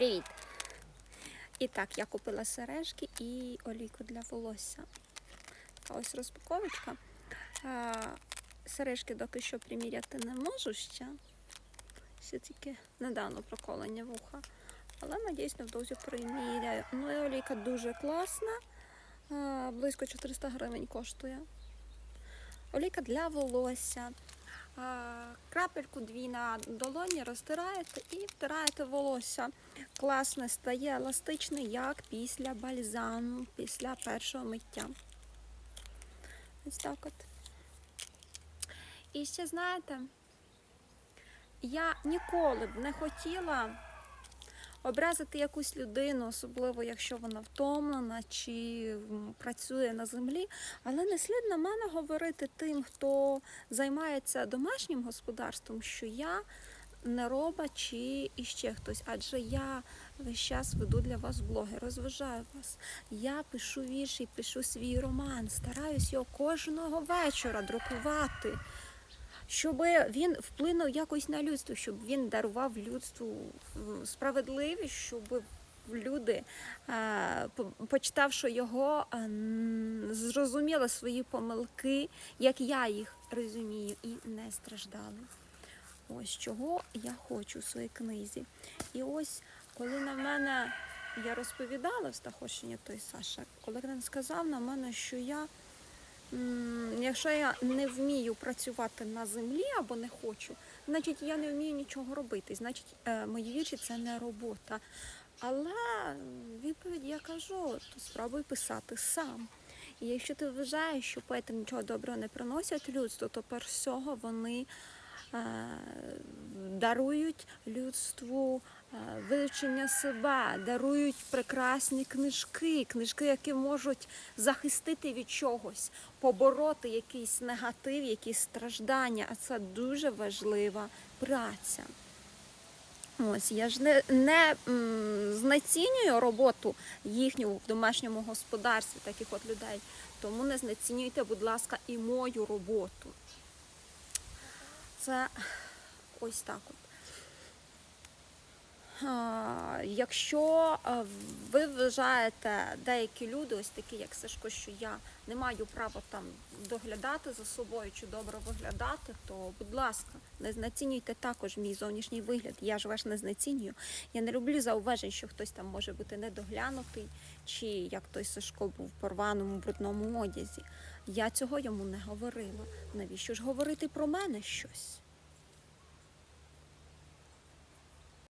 Привіт! І так, я купила сережки і олійку для волосся. А ось розпаковочка. Сережки доки що приміряти не можу ще. Ще тільки недавно проколені вуха. Але надіюсь, невдовзі приміряю. Ну і олійка дуже класна. Близько 400 гривень коштує. Олійка для волосся. А, Крапельку дві на долоні розтираєте і втираєте волосся. Класне стає еластичне, як після бальзаму, після першого миття. Ось так от. І ще знаєте, я ніколи б не хотіла образити якусь людину, особливо якщо вона втомлена чи працює на землі. Але не слід на мене говорити тим, хто займається домашнім господарством, що я не роба чи іще хтось. Адже я весь час веду для вас блоги, розважаю вас. Я пишу вірші, пишу свій роман, стараюсь його кожного вечора друкувати. Щоб він вплинув якось на людство, щоб він дарував людству справедливість, щоб люди, почитавши його, зрозуміли свої помилки, як я їх розумію, і не страждали. Ось чого я хочу в своїй книзі. І ось, коли на мене я розповідала в Стахощині той Саша, коли він сказав на мене, що я. Якщо я не вмію працювати на землі або не хочу, значить я не вмію нічого робити. Значить, е, мої вірші це не робота. Але відповідь я кажу, то спробуй писати сам. І якщо ти вважаєш, що поети нічого доброго не приносять людству, то перш всього вони е, дарують людству е, вивчення себе, дарують прекрасні книжки, книжки, які можуть захистити від чогось, побороти якийсь негатив, якісь страждання. А це дуже важлива праця. Ось я ж не, не м, знецінюю роботу їхню в домашньому господарстві, таких от людей. Тому не знецінюйте, будь ласка, і мою роботу. Це ось так от. Якщо ви вважаєте деякі люди, ось такі, як Сашко, що я не маю права там доглядати за собою чи добре виглядати, то будь ласка, не знецінюйте також мій зовнішній вигляд. Я ж ваш не знецінюю. Я не люблю зауважень, що хтось там може бути недоглянутий, чи як той Сашко був в порваному брудному одязі. Я цього йому не говорила. Навіщо ж говорити про мене щось?